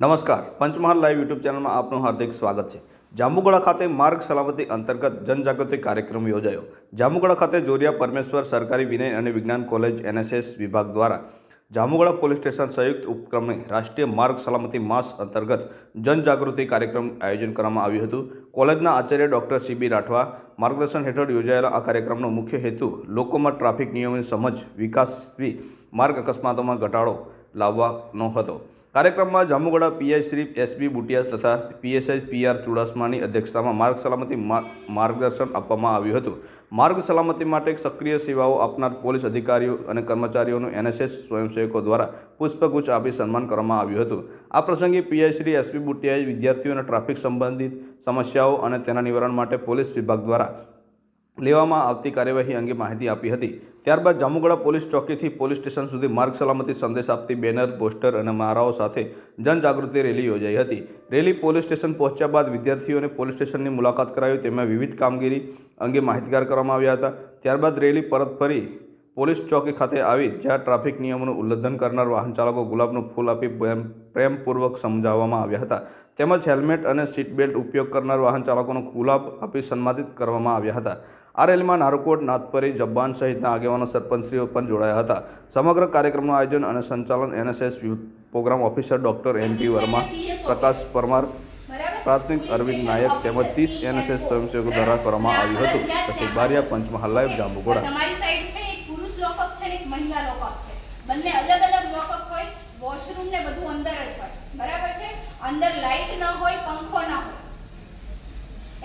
નમસ્કાર. Panchmahal live YouTube ચેનલમાં આપનું હાર્દિક સ્વાગત છે. જાંબુગડા ખાતે માર્ગ સલામતી અંતર્ગત જનજાગૃતિ કાર્યક્રમ યોજાયો. જાંબુગડા ખાતે જોરિયા પરમેશ્વર સરકારી વિનય અને વિજ્ઞાન કોલેજ એનએસએસ વિભાગ દ્વારા જાંબુગડા પોલીસ સ્ટેશન સંયુક્ત ઉપક્રમે રાષ્ટ્રીય માર્ગ સલામતી માસ અંતર્ગત જનજાગૃતિ કાર્યક્રમ આયોજન કરવામાં આવ્યું હતું. કોલેજના આચાર્ય ડૉક્ટર સીબી રાઠવા માર્ગદર્શન હેઠળ યોજાયેલા આ કાર્યક્રમનો મુખ્ય હેતુ લોકોમાં ટ્રાફિક નિયમોની સમજ વિકાસવી, માર્ગ અકસ્માતોમાં ઘટાડો લાવવાનો હતો. કાર્યક્રમમાં જામુગડા પીઆઈ શ્રી એસબી બુટિયા તથા પીએસઆઈ પીઆર ચુડાસમાની અધ્યક્ષતામાં માર્ગ સલામતી માર્ગદર્શન આપવામાં આવ્યું હતું. માર્ગ સલામતી માટે સક્રિય સેવાઓ આપનાર પોલીસ અધિકારીઓ અને કર્મચારીઓનું એનએસએસ સ્વયંસેવકો દ્વારા પુષ્પગુચ્છ આપી સન્માન કરવામાં આવ્યું હતું. આ પ્રસંગે પીઆઈ શ્રી એસપી બુટિયાએ વિદ્યાર્થીઓને ટ્રાફિક સંબંધિત સમસ્યાઓ અને તેના નિવારણ માટે પોલીસ વિભાગ દ્વારા લેવામાં આવતી કાર્યવાહી અંગે માહિતી આપી હતી. ત્યારબાદ જામુગડા પોલીસ ચોકીથી પોલીસ સ્ટેશન સુધી માર્ગ સલામતી સંદેશ આપતી બેનર, પોસ્ટર અને મારાઓ સાથે જનજાગૃતિ રેલી યોજાઈ હતી. રેલી પોલીસ સ્ટેશન પહોંચ્યા બાદ વિદ્યાર્થીઓને પોલીસ સ્ટેશનની મુલાકાત કરાવી તેમાં વિવિધ કામગીરી અંગે માહિતગાર કરવામાં આવ્યા હતા. ત્યારબાદ રેલી પરત ફરી પોલીસ ચોકી ખાતે આવી, જ્યાં ટ્રાફિક નિયમોનું ઉલ્લંઘન કરનાર વાહન ચાલકો ગુલાબનું ફૂલ આપી પ્રેમ- પ્રેમપૂર્વક સમજાવવામાં આવ્યા હતા. તેમજ હેલ્મેટ અને સીટ બેલ્ટ ઉપયોગ કરનાર વાહન ચાલકોનો ગુલાબ આપી સન્માનિત કરવામાં આવ્યા હતા. આ રેલીમાં નારકોટ, નાથપરી, જબ્બાન સહિતના આગેવાનો સરપંચશ્રીઓ પણ જોડાયા હતા. સમગ્ર કાર્યક્રમનું આયોજન અને સંચાલન NSS programme officer doctor M P Verma, Prakash Parmar, પ્રાથમિક અરવિંદ નાયક તેમજ ત્રીસ એનએસએસ સ્વયંસેવકો દ્વારા કરવામાં આવ્યું હતું. પછી બારિયા પંચમહાલ લાઈવ છે બંને અલગ અલગ લોકઅપ હોય વોશરૂમ ને બધું અંદર જ હોય. બરાબર છે? અંદર લાઈટ ન હોય, પંખો ન હોય.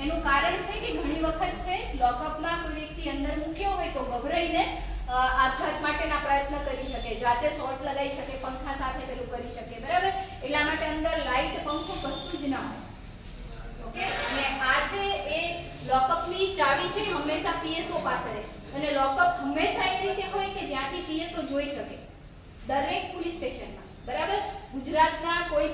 એનું કારણ છે કે ઘણી વખત છે લોકઅપમાં કોઈ વ્યક્તિ અંદર મૂક્યો હોય તો ગભરાઈને આપઘાત માટેના પ્રયત્ન કરી શકે. જાતે શોર્ટ લગાવી શકે, પંખા સાથે પેલું કરી શકે, બરાબર? એટલા માટે અંદર લાઈટ પંખો કશું જ ના હોય. ઓકે? અને આ છે એ લોકઅપની ચાવી છે હંમેશા પીએસઓ પાસે અને લોકઅપ હંમેશા એ રીતે હોય કે જ્યાંથી પીએસઓ જોઈ શકે. દરેક પોલીસ સ્ટેશનમાં. બરાબર? ગુજરાતના કોઈ પણ